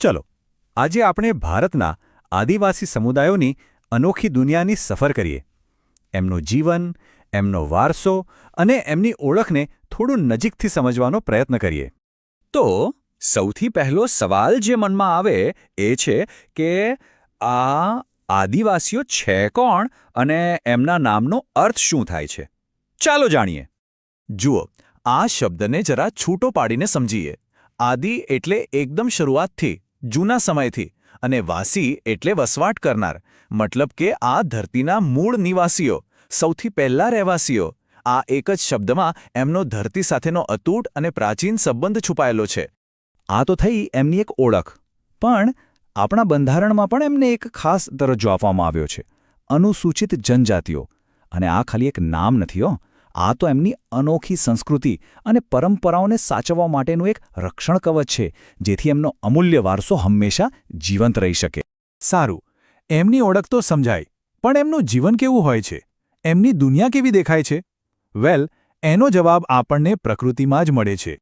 ચલો, આજે આપણે ભારતના આદિવાસી સમુદાયોની અનોખી દુનિયાની સફર કરીએ. એમનું જીવન, એમનો વારસો અને એમની ઓળખને થોડું નજીકથી સમજવાનો પ્રયત્ન કરીએ. તો, સૌથી પહેલો સવાલ જે મનમાં આવે એ છે કે, આ આદિવાસીઓ છે કોણ અને એમના નામનો અર્થ શું થાય છે? ચાલો જાણીએ. જુઓ, આ શબ્દને જરા છૂટો પાડીને સમજીએ. આદિ એટલે એકદમ શરૂઆતથી જૂના સમયથી અને વાસી એટલે વસવાટ કરનાર. મતલબ કે આ ધરતીના મૂળ નિવાસીઓ, સૌથી પહેલા રહેવાસીઓ, આ એક જ શબ્દમાં એમનો ધરતી સાથેનો અતૂટ અને પ્રાચીન સંબંધ છુપાયેલો છે. આ તો થઈ એમની એક ઓળખ. પણ આપણા બંધારણમાં પણ એમને એક ખાસ દરજ્જો આપવામાં આવ્યો છે. અનુસૂચિત જનજાતિઓ. અને આ ખાલી એક નામ નથી હો. આ તો એમની અનોખી સંસ્કૃતિ અને પરંપરાઓને સાચવવા માટેનું એક રક્ષણ કવચ છે, જેથી એમનો અમૂલ્ય વારસો હંમેશા જીવંત રહી શકે. સારું, એમની ઓળખ તો સમજાય, પણ એમનું જીવન કેવું હોય છે? એમની દુનિયા કેવી દેખાય છે? વેલ, એનો જવાબ આપણને પ્રકૃતિમાં જ મળે છે.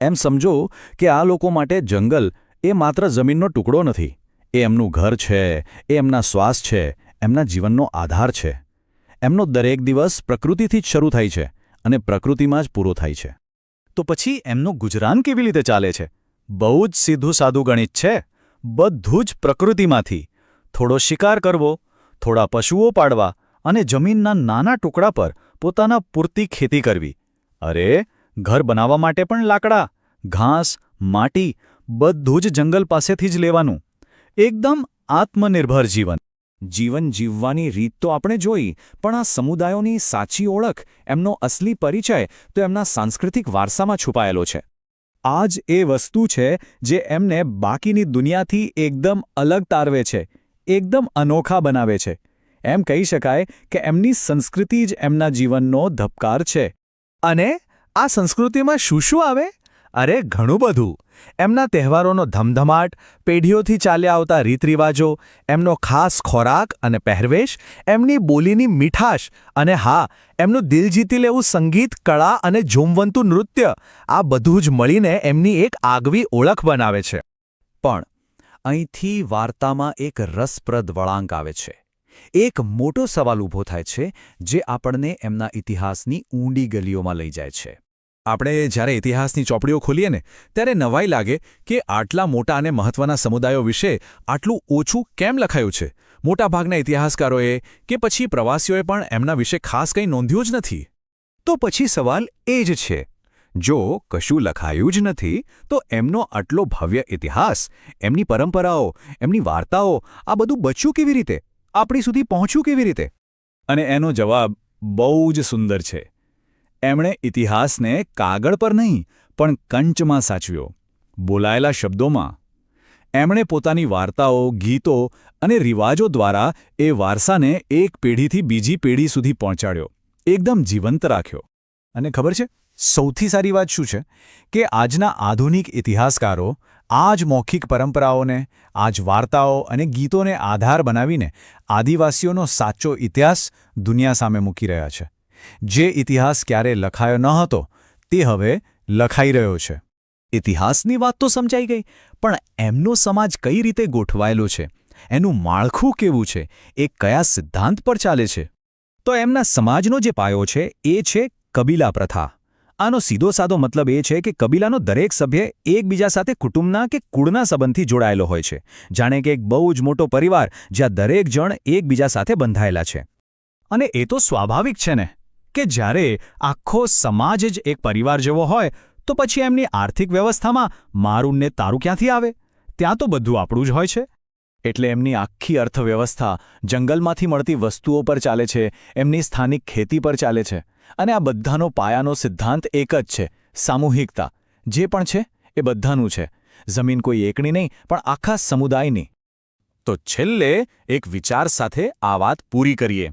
એમ સમજો કે આ લોકો માટે જંગલ એ માત્ર જમીનનો ટુકડો નથી. એ એમનું ઘર છે, એ એમના શ્વાસ છે, એમના જીવનનો આધાર છે. એમનો દરેક દિવસ પ્રકૃતિથી જ શરૂ થાય છે અને પ્રકૃતિમાં જ પૂરો થાય છે. તો પછી એમનું ગુજરાન કેવી રીતે ચાલે છે? બહુ જ સીધું સાદું ગણિત છે. બધું જ પ્રકૃતિમાંથી. થોડો શિકાર કરવો, થોડા પશુઓ પાડવા અને જમીનના નાના ટુકડા પર પોતાના પૂરતી ખેતી કરવી. અરે, ઘર બનાવવા માટે પણ લાકડા, ઘાસ, માટી, બધું જ જંગલ પાસેથી જ લેવાનું. એકદમ આત્મનિર્ભર જીવન. જીવન જીવવાની રીત તો આપણે જોઈ, પણ આ સમુદાયોની સાચી ઓળખ, એમનો અસલી પરિચય તો એમના સાંસ્કૃતિક વારસામાં છુપાયેલો છે. આ જ એ વસ્તુ છે જે એમને બાકીની દુનિયાથી એકદમ અલગ તારવે છે, એકદમ અનોખા બનાવે છે. એમ કહી શકાય કે એમની સંસ્કૃતિ જ એમના જીવનનો ધબકાર છે. અને આ સંસ્કૃતિમાં શું શું આવે? અરે, ઘણું બધું. એમના તહેવારોનો ધમધમાટ, પેઢીઓથી ચાલ્યા આવતા રીતરિવાજો, એમનો ખાસ ખોરાક અને પહેરવેશ, એમની બોલીની મીઠાશ અને હા, એમનું દિલ જીતી લેવું સંગીત, કળા અને ઝૂમવંતું નૃત્ય, આ બધું જ મળીને એમની એક આગવી ઓળખ બનાવે છે. પણ અહીંથી વાર્તામાં એક રસપ્રદ વળાંક આવે છે. એક મોટો સવાલ ઊભો થાય છે, જે આપણને એમના ઇતિહાસની ઊંડી ગલીઓમાં લઈ જાય છે. આપણે જ્યારે ઇતિહાસની ચોપડીઓ ખોલીએ ને, ત્યારે નવાઈ લાગે કે આટલા મોટા અને મહત્વના સમુદાયો વિશે આટલું ઓછું કેમ લખાયું છે? મોટાભાગના ઇતિહાસકારોએ કે પછી પ્રવાસીઓએ પણ એમના વિશે ખાસ કંઈ નોંધ્યું જ નથી? તો પછી સવાલ એ જ છે, જો કશું લખાયું જ નથી, તો એમનો આટલો ભવ્ય ઇતિહાસ, એમની પરંપરાઓ, એમની વાર્તાઓ, આ બધું બચ્યું કેવી રીતે? આપણી સુધી પહોંચ્યું કેવી રીતે? અને એનો જવાબ બહુ જ સુંદર છે. એમણે ઇતિહાસને કાગળ પર નહીં, પણ કંચમાં સાચવ્યો. બોલાયેલા શબ્દોમાં. એમણે પોતાની વાર્તાઓ, ગીતો અને રિવાજો દ્વારા એ વારસાને એક પેઢીથી બીજી પેઢી સુધી પહોંચાડ્યો. એકદમ જીવંત રાખ્યો. અને ખબર છે, સૌથી સારી વાત શું છે? કે આજના આધુનિક ઇતિહાસકારો આ જ મૌખિક પરંપરાઓને આ જ વાર્તાઓ અને ગીતોને આધાર બનાવીને આદિવાસીઓનો સાચો ઇતિહાસ દુનિયા સામે મૂકી રહ્યા છે. જે ઇતિહાસ ક્યારે લખાયો ન હતો, તે હવે લખાઈ રહ્યો છે. ઇતિહાસની વાત તો સમજાઈ ગઈ, પણ એમનો સમાજ કઈ રીતે ગોઠવાયેલો છે? એનું માળખું કેવું છે? એ કયા સિદ્ધાંત પર ચાલે છે? તો એમના સમાજનો જે પાયો છે, એ છે કબીલા પ્રથા. આનો સીધો સાદો મતલબ એ છે કે કબીલાનો દરેક સભ્ય એકબીજા સાથે કુટુંબના કે કુળના સંબંધથી જોડાયેલો હોય છે. જાણે કે એક બહુ જ મોટો પરિવાર જ્યાં દરેક જણ એકબીજા સાથે બંધાયેલા છે. અને એ તો સ્વાભાવિક છે ને? કે જ્યારે આખો સમાજ જ એક પરિવાર જેવો હોય, તો પછી એમની આર્થિક વ્યવસ્થામાં મારું ને તારું ક્યાંથી આવે? ત્યાં તો બધું આપણું જ હોય છે. એટલે એમની આખી અર્થવ્યવસ્થા જંગલમાંથી મળતી વસ્તુઓ પર ચાલે છે, એમની સ્થાનિક ખેતી પર ચાલે છે, અને આ બધાનો પાયાનો સિદ્ધાંત એક જ છે, સામૂહિકતા. જે પણ છે, એ બધાનું છે. જમીન કોઈ એકની નહીં, પણ આખા સમુદાયની. તો છેલ્લે એક વિચાર સાથે આ વાત પૂરી કરીએ.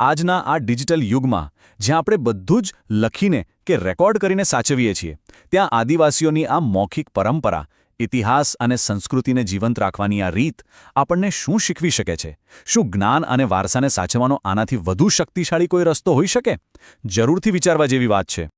આજના આ ડિજિટલ યુગમાં, જ્યાં આપણે બધું જ લખીને કે રેકોર્ડ કરીને સાચવીએ છીએ, ત્યાં આદિવાસીઓની આ મૌખિક પરંપરા, ઇતિહાસ અને સંસ્કૃતિને જીવંત રાખવાની આ રીત આપણને શું શીખવી શકે છે? શું જ્ઞાન અને વારસાને સાચવવાનો આનાથી વધુ શક્તિશાળી કોઈ રસ્તો હોઈ શકે? જરૂરથી વિચારવા જેવી વાત છે.